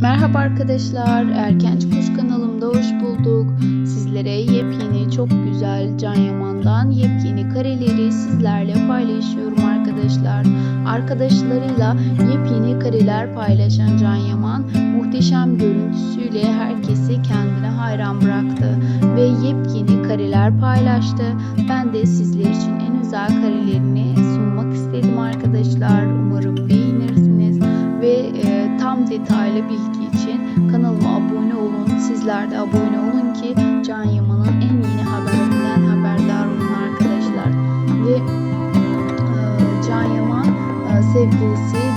Merhaba arkadaşlar, Erkenç Kuş kanalımda hoş bulduk. Sizlere yepyeni, çok güzel Can Yaman'dan yepyeni kareleri sizlerle paylaşıyorum arkadaşlar. Arkadaşlarıyla yepyeni kareler paylaşan Can Yaman, muhteşem görüntüsüyle herkesi kendine hayran bıraktı ve yepyeni kareler paylaştı. Ben de sizler için en özel karelerini sunmak istedim arkadaşlar. Detaylı bilgi için kanalıma abone olun. Sizler de abone olun ki Can Yaman'ın en yeni haberlerinden haberdar olun arkadaşlar. Ve e, Can Yaman e, sevgilisi